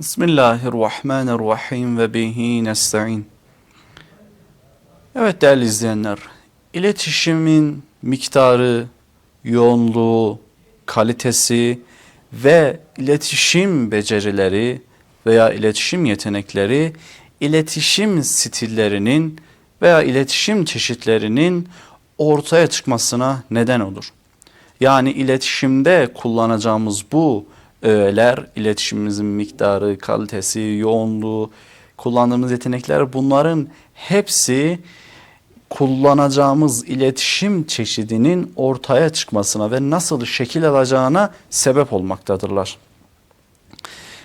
Bismillahirrahmanirrahim ve bihi nesta'in. Evet değerli izleyenler, iletişimin miktarı, yoğunluğu, kalitesi ve iletişim becerileri veya iletişim yetenekleri iletişim stillerinin veya iletişim çeşitlerinin ortaya çıkmasına neden olur. Yani iletişimde kullanacağımız bu öğeler, iletişimimizin miktarı, kalitesi, yoğunluğu, kullandığımız yetenekler bunların hepsi kullanacağımız iletişim çeşidinin ortaya çıkmasına ve nasıl şekil alacağına sebep olmaktadırlar.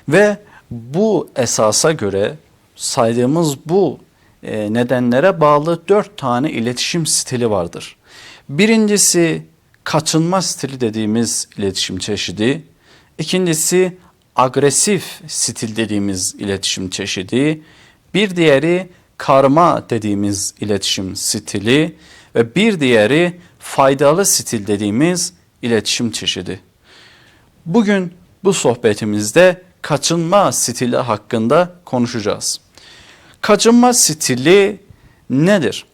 Ve bu esasa göre saydığımız bu e, nedenlere bağlı dört tane iletişim stili vardır. Birincisi kaçınma stili dediğimiz iletişim çeşidi. İkincisi agresif stil dediğimiz iletişim çeşidi. Bir diğeri karma dediğimiz iletişim stili ve bir diğeri faydalı stil dediğimiz iletişim çeşidi. Bugün bu sohbetimizde kaçınma stili hakkında konuşacağız. Kaçınma stili nedir?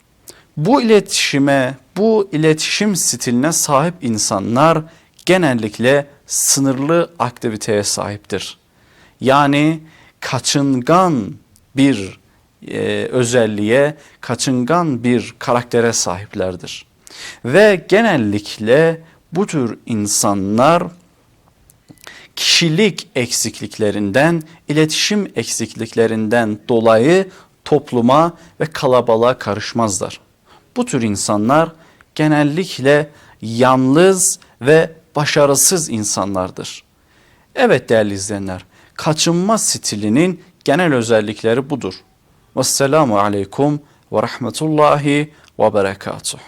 Bu iletişime, bu iletişim stiline sahip insanlar genellikle sınırlı aktiviteye sahiptir. Yani kaçıngan bir e, özelliğe, kaçıngan bir karaktere sahiplerdir. Ve genellikle bu tür insanlar kişilik eksikliklerinden, iletişim eksikliklerinden dolayı topluma ve kalabalığa karışmazlar. Bu tür insanlar genellikle yalnız ve başarısız insanlardır. Evet değerli izleyenler, kaçınma stilinin genel özellikleri budur. Vesselamu aleykum ve rahmetullahi ve berekatuhu.